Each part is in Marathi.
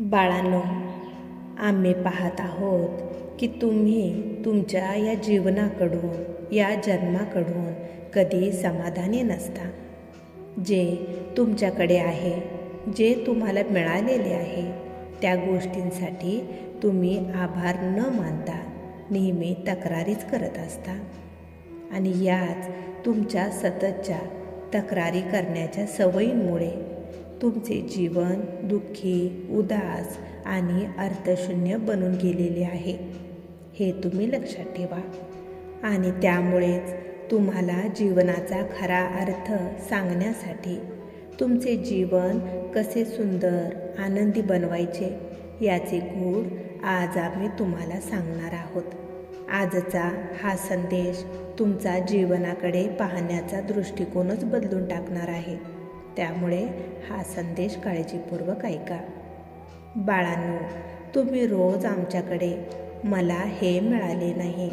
बाळांनो आम्ही पाहत आहोत की तुम्ही तुमच्या या जीवनाकडून या जन्माकडून कधी समाधानी नसता. जे तुमच्याकडे आहे जे तुम्हाला मिळालेले आहे त्या गोष्टींसाठी तुम्ही आभार न मानता नेहमी तक्रारीच करत असता. आणि याच तुमच्या सततच्या तक्रारी करण्याच्या सवयींमुळे तुमचे जीवन दुःखी उदास आणि अर्थशून्य बनून गेलेले आहे. हे तुम्ही लक्षात ठेवा. आणि त्यामुळेच तुम्हाला जीवनाचा खरा अर्थ सांगण्यासाठी तुमचे जीवन कसे सुंदर आनंदी बनवायचे याचे गूढ आज आम्ही तुम्हाला सांगणार आहोत. आजचा हा संदेश तुमचा जीवनाकडे पाहण्याचा दृष्टिकोनच बदलून टाकणार आहे. त्यामुळे हा संदेश काळजीपूर्वक ऐका. बाळांनो तुम्ही रोज आमच्याकडे मला हे मिळाले नाही.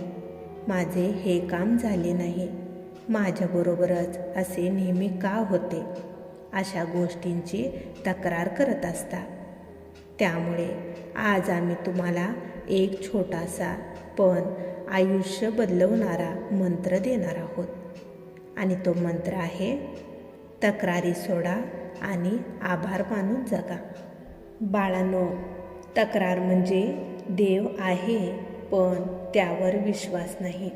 माझे हे काम झाले नाही. माझ्याबरोबरच असे नेहमी का होते? अशा गोष्टींची तक्रार करत असता. त्यामुळे आज आम्ही तुम्हाला एक छोटासा पण आयुष्य बदलवणारा मंत्र देणार आहोत. आणि तो मंत्र आहे तक्रारी सोडा आणि आभार मानून जगा. बाळांनो तक्रार म्हणजे देव आहे पण त्यावर विश्वास नाही.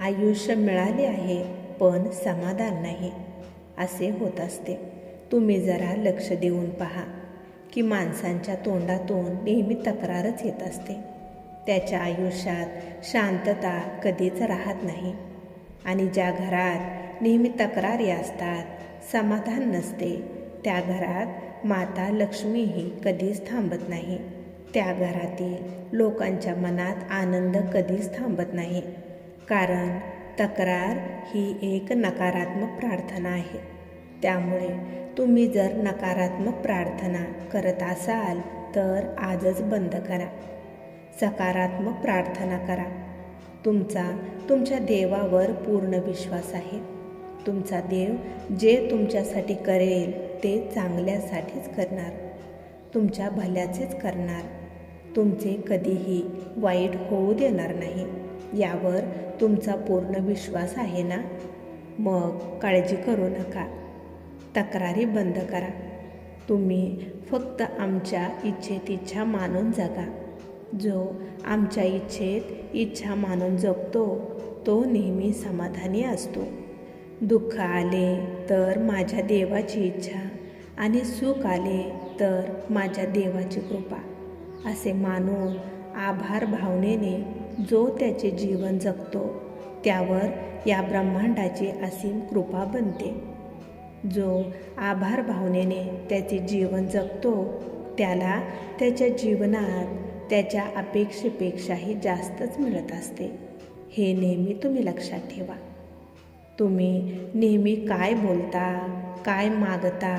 आयुष्य मिळाले आहे पण समाधान नाही. असे होत असते. तुम्ही जरा लक्ष देऊन पहा की माणसांच्या तोंडातून नेहमी तक्रारच येत असते. त्याच्या आयुष्यात शांतता कधीच राहत नाही. आणि ज्या घरात नेहमी तक्रारी असतात समाधान नसते. त्या घरात माता लक्ष्मीही कधीच थांबत नाही. त्या घरातील लोकांच्या मनात आनंद कधीच थांबत नाही. कारण तक्रार ही एक नकारात्मक प्रार्थना आहे. त्यामुळे तुम्ही जर नकारात्मक प्रार्थना करत असाल तर आजच बंद करा. सकारात्मक प्रार्थना करा. तुमचा तुमच्या देवावर पूर्ण विश्वास आहे. तुमचा देव जे तुमच्यासाठी करेल ते चांगल्यासाठीच करणार. तुमच्या भल्याचेच करणार. तुमचे कधीही वाईट होऊ देणार नाही. यावर तुमचा पूर्ण विश्वास आहे ना? मग काळजी करू नका. तक्रारी बंद करा. तुम्ही फक्त आमच्या इच्छेत इच्छा मानून जगा. जो आमच्या इच्छेत इच्छा मानून जगतो तो नेहमी समाधानी असतो. दुःख आले तर माझ्या देवाची इच्छा आणि सुख आले तर माझ्या देवाची कृपा. असे मानून आभार भावनेने जो त्याचे जीवन जगतो त्यावर या ब्रह्मांडाची असीम कृपा बनते. जो आभार भावनेने त्याचे जीवन जगतो त्याला त्याच्या जीवनात त्याच्या अपेक्षेपेक्षाही जास्तच मिळत असते. हे नेहमी तुम्ही लक्षात ठेवा. तुम्ही नेहमी काय बोलता काय मागता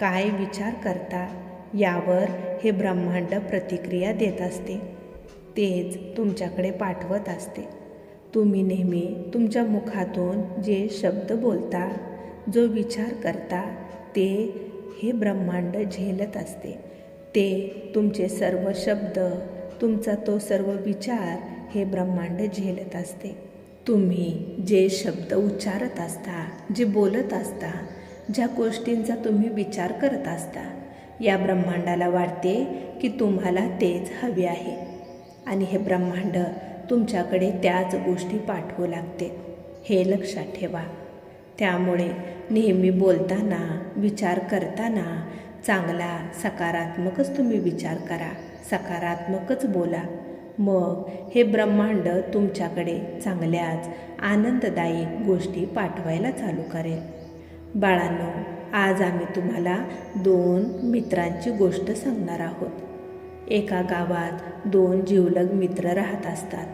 काय विचार करता यावर हे ब्रह्मांड प्रतिक्रिया देत असते. तेच तुमच्याकडे पाठवत असते. तुम्ही नेहमी तुमच्या मुखातून जे शब्द बोलता जो विचार करता ते हे ब्रह्मांड झेलत असते. ते तुमचे सर्व शब्द तुमचा तो सर्व विचार हे ब्रह्मांड झेलत असते. तुम्ही जे शब्द उच्चारत असता जे बोलत असता ज्या गोष्टींचा तुम्ही विचार करत असता या ब्रह्मांडाला वाटते की तुम्हाला तेच हवे आहे. आणि हे ब्रह्मांड तुमच्याकडे त्याच गोष्टी पाठवू लागते. हे लक्षात ठेवा. त्यामुळे नेहमी बोलताना विचार करताना चांगला सकारात्मकच तुम्ही विचार करा. सकारात्मकच बोला. मग हे ब्रह्मांड तुमच्याकडे चांगल्याच आनंददायी गोष्टी पाठवायला चालू करेल. बाळांनो आज आम्ही तुम्हाला दोन मित्रांची गोष्ट सांगणार आहोत. एका गावात दोन जीवलग मित्र राहत असतात.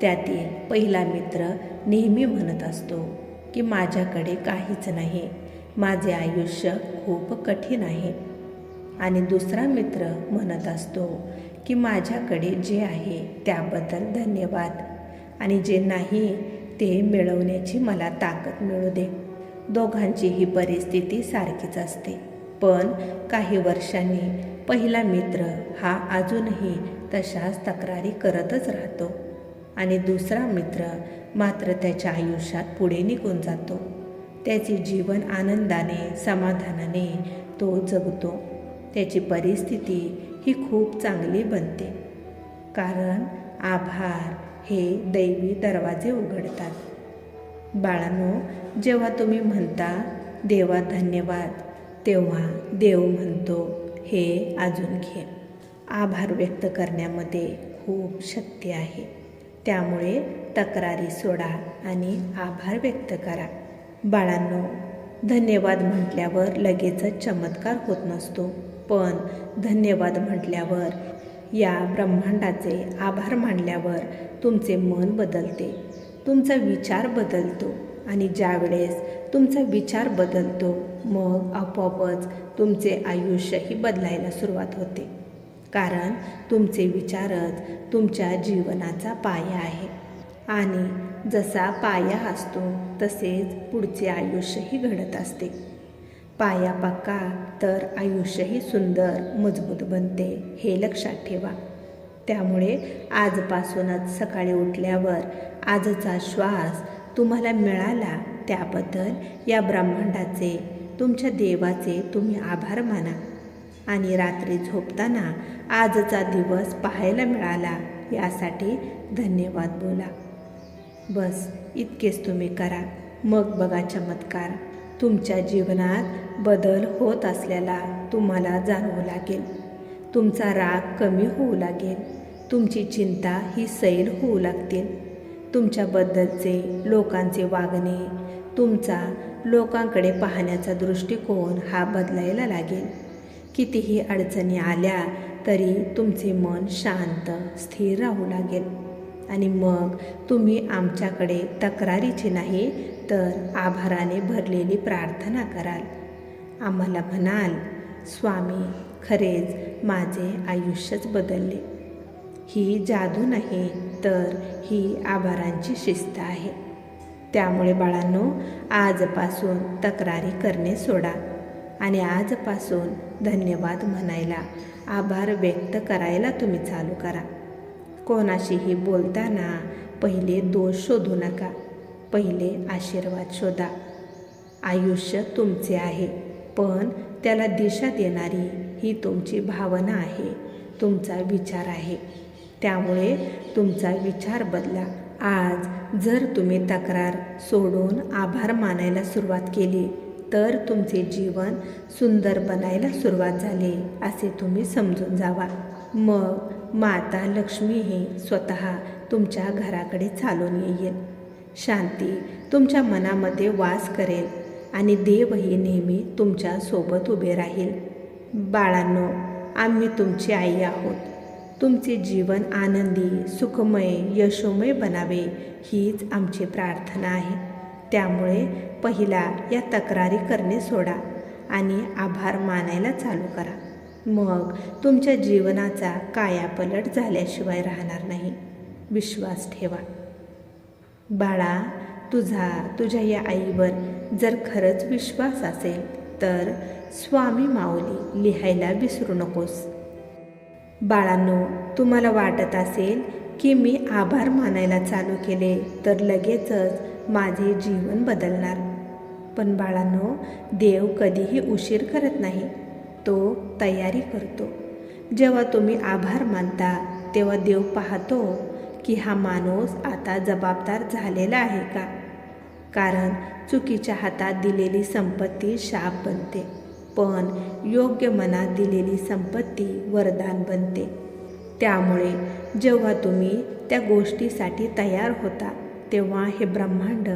त्यातील पहिला मित्र नेहमी म्हणत असतो की माझ्याकडे काहीच नाही. माझे आयुष्य खूप कठीण आहे. आणि दुसरा मित्र म्हणत असतो की माझ्याकडे जे आहे त्याबद्दल धन्यवाद. आणि जे नाही ते मिळवण्याची मला ताकद मिळू दे. दोघांची ही परिस्थिती सारखीच असते. पण काही वर्षांनी पहिला मित्र हा अजूनही तशाच तक्रारी करतच राहतो. आणि दुसरा मित्र मात्र त्याच्या आयुष्यात पुढे निघून जातो. त्याचे जीवन आनंदाने समाधानाने तो जगतो. त्याची परिस्थिती ही खूप चांगली बनते. कारण आभार हे दैवी दरवाजे उघडतात. बाळांनो जेव्हा तुम्ही म्हणता देवा धन्यवाद तेव्हा देव म्हणतो हे अजून घे. आभार व्यक्त करण्यामध्ये खूप शक्ती आहे. त्यामुळे तक्रारी सोडा आणि आभार व्यक्त करा. बाळांनो धन्यवाद म्हटल्यावर लगेचच चमत्कार होत नसतो. पण धन्यवाद म्हटल्यावर या ब्रह्मांडाचे आभार मानल्यावर तुमचे मन बदलते. तुमचा विचार बदलतो आणि ज्यावेळेस तुमचा विचार बदलतो मग आपोआपच तुमचे आयुष्यही बदलायला सुरुवात होते. कारण तुमचे विचारच तुमच्या जीवनाचा पाया आहे. आणि जसा पाया असतो तसेच पुढचे आयुष्यही घडत असते. पाया पक्का तर आयुष्यही सुंदर मजबूत बनते हे लक्षात ठेवा. त्यामुळे आजपासूनच सकाळी उठल्यावर आजचा श्वास तुम्हाला मिळाला त्याबद्दल या ब्रह्मांडाचे तुमच्या देवाचे तुम्ही आभार माना. आणि रात्री झोपताना आजचा दिवस पाहायला मिळाला यासाठी धन्यवाद बोला. बस इतकेच तुम्ही करा. मग बघा चमत्कार. तुमच्या जीवनात बदल होत असल्याला तुम्हाला जाणवू लागेल. तुमचा राग कमी होऊ लागेल. तुमची चिंता ही सैल होऊ लागतील. तुमच्याबद्दलचे लोकांचे वागणे तुमचा लोकांकडे पाहण्याचा दृष्टिकोन हा बदलायला लागेल. कितीही अडचणी आल्या तरी तुमचे मन शांत स्थिर राहू लागेल. आणि मग तुम्ही आमच्याकडे तक्रारीची नाही तर आभाराने भरलेली प्रार्थना कराल. आम्हाला म्हणाल स्वामी खरेच माझे आयुष्यच बदलले. ही जादू नाही तर ही आभारांची शिस्त आहे. त्यामुळे बाळांनो आजपासून तक्रारी करणे सोडा आणि आजपासून धन्यवाद म्हणायला आभार व्यक्त करायला तुम्ही चालू करा. कोणाशीही बोलताना पहिले दोष शोधू नका. पहिले आशीर्वाद शोधा. आयुष्य तुमचे आहे पण त्याला दिशा देणारी ही तुमची भावना आहे तुमचा विचार आहे. त्यामुळे तुमचा विचार बदला. आज जर तुम्ही तक्रार सोडून आभार मानायला सुरुवात केली तर तुमचे जीवन सुंदर बनायला सुरुवात झाली असे तुम्ही समजून जावा. मग माता लक्ष्मी हे स्वतः तुमच्या घराकडे चालून येईल. शांती तुमच्या मनामध्ये वास करेल आणि देवही नेहमी तुमच्यासोबत उभे राहील. बाळांनो आम्ही तुमची आई आहोत. तुमचे जीवन आनंदी सुखमय यशोमय बनावे हीच आमची प्रार्थना आहे. त्यामुळे पहिला या तक्रारी करणे सोडा आणि आभार मानायला चालू करा. मग तुमच्या जीवनाचा कायापलट झाल्याशिवाय राहणार नाही. विश्वास ठेवा. बाळा तुझा तुझ्या या आईवर जर खरंच विश्वास असेल तर स्वामी माऊली लिहायला विसरू नकोस. बाळांनो तुम्हाला वाटत असेल की मी आभार मानायला चालू केले तर लगेचच माझे जीवन बदलणार. पण बाळांनो देव कधीही उशीर करत नाही. तो तयारी करतो. जेव्हा तुम्ही आभार मानता तेव्हा देव पाहतो की हा माणूस आता जबाबदार झालेला आहे का? कारण चुकीच्या हातात दिलेली संपत्ती शाप बनते पण योग्य मनात दिलेली संपत्ती वरदान बनते. त्यामुळे जेव्हा तुम्ही त्या गोष्टीसाठी तयार होता तेव्हा हे ब्रह्मांड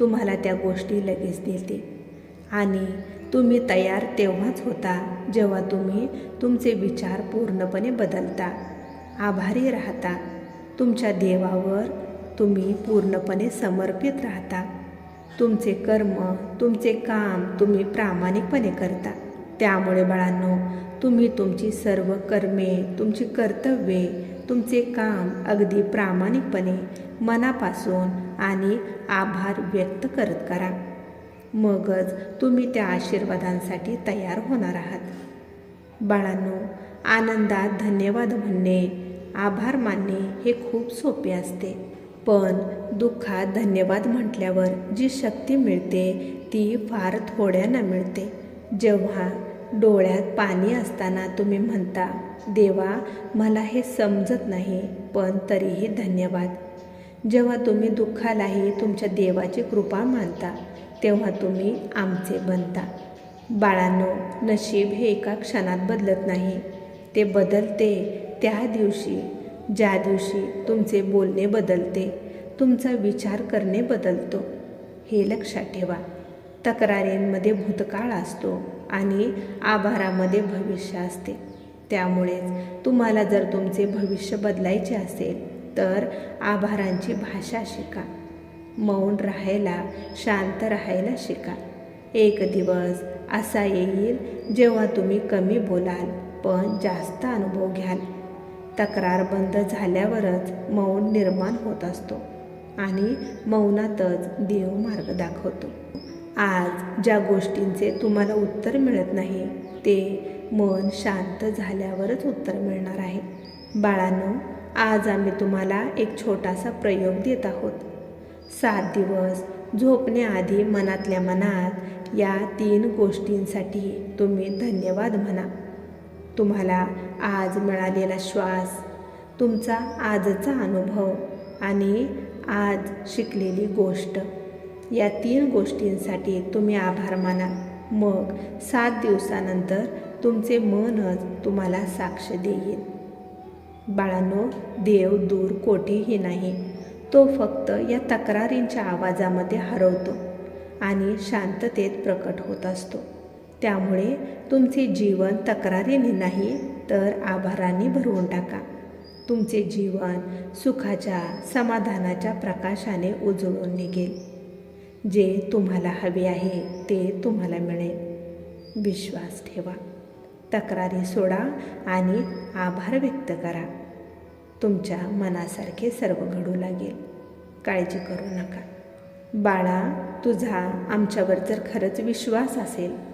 तुम्हाला त्या गोष्टी लगेच देते. आणि तुम्ही तयार तेव्हाच होता जेव्हा तुम्ही तुमचे विचार पूर्णपणे बदलता. आभारी राहता. तुमच्या देवावर तुम्ही पूर्णपणे समर्पित राहता. तुमचे कर्म तुमचे काम तुम्ही प्रामाणिकपणे करता. त्यामुळे बाळांनो तुम्ही तुमची सर्व कर्मे तुमची कर्तव्ये तुमचे काम अगदी प्रामाणिकपणे मनापासून आणि आभार व्यक्त करत करा. मगच तुम्ही त्या आशीर्वादांसाठी तयार होणार आहात. बाळांनो आनंदात धन्यवाद म्हणणे आभार मानणे हे खूप सोपे असते. पण दुःखात धन्यवाद म्हटल्यावर जी शक्ती मिळते ती फार थोड्यांना मिळते. जेव्हा डोळ्यात पाणी असताना तुम्ही म्हणता देवा मला हे समजत नाही पण तरीही धन्यवाद. जेव्हा तुम्ही दुःखालाही तुमच्या देवाची कृपा मानता तेव्हा तुम्ही आमचे बनता. बाळांनो नशीब हे एका क्षणात बदलत नाही. ते बदलते त्या दिवशी ज्या दिवशी तुमचे बोलणे बदलते तुमचा विचार करणे बदलतो. हे लक्षात ठेवा. तक्रारींमध्ये भूतकाळ असतो आणि आभारामध्ये भविष्य असते. त्यामुळेच तुम्हाला जर तुमचे भविष्य बदलायचे असेल तर आभारांची भाषा शिका. मौन राहायला शांत राहायला शिका. एक दिवस असा येईल जेव्हा तुम्ही कमी बोलाल पण जास्त अनुभव घ्याल. तक्रार बंद झाल्यावरच मौन निर्माण होत असतो आणि मौनातच देव मार्ग दाखवतो. आज ज्या गोष्टींचे तुम्हाला उत्तर मिळत नाही ते मन शांत झाल्यावरच उत्तर मिळणार आहे. बाळांनो आज आम्ही तुम्हाला एक छोटासा प्रयोग देत आहोत. सात दिवस झोपण्याआधी मनातल्या मनात या तीन गोष्टींसाठी तुम्ही धन्यवाद म्हणा. तुम्हाला आज मिळालेला श्वास तुमचा आजचा अनुभव आणि आज शिकलेली गोष्ट. या तीन गोष्टींसाठी तुम्ही आभार माना. मग सात दिवसानंतर तुमचे मनच तुम्हाला साक्ष देईल. बाळांनो देव दूर कोठेही नाही. तो फक्त या तक्रारींच्या आवाजामध्ये हरवतो आणि शांततेत प्रकट होत असतो. त्यामुळे तुमचे जीवन तक्रारीने नाही तर आभाराने भरवून टाका. तुमचे जीवन सुखाच्या समाधानाच्या प्रकाशाने उजळून निघेल. जे तुम्हाला हवे आहे ते तुम्हाला मिळेल. विश्वास ठेवा. तक्रारी सोडा आणि आभार व्यक्त करा. तुमच्या मनासारखे सर्व घडू लागेल. काळजी करू नका. बाळा तुझा आमच्यावर जर खरंच विश्वास असेल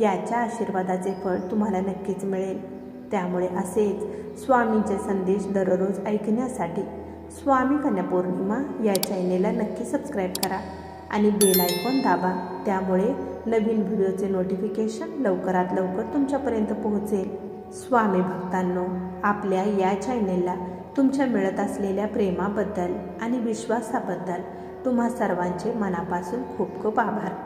याच्या आशीर्वादाचे फळ तुम्हाला नक्कीच मिळेल. त्यामुळे असेच स्वामींचे संदेश दररोज ऐकण्यासाठी स्वामी कन्या पौर्णिमा या चॅनेलला नक्की सबस्क्राईब करा आणि बेल आयकॉन दाबा. त्यामुळे नवीन व्हिडिओचे नोटिफिकेशन लवकरात लवकर तुमच्यापर्यंत पोहोचेल. स्वामी भक्तांनो आपल्या या चॅनेलला तुमच्या मिळत असलेल्या प्रेमाबद्दल आणि विश्वासाबद्दल तुम्हा सर्वांचे मनापासून खूप खूप आभार.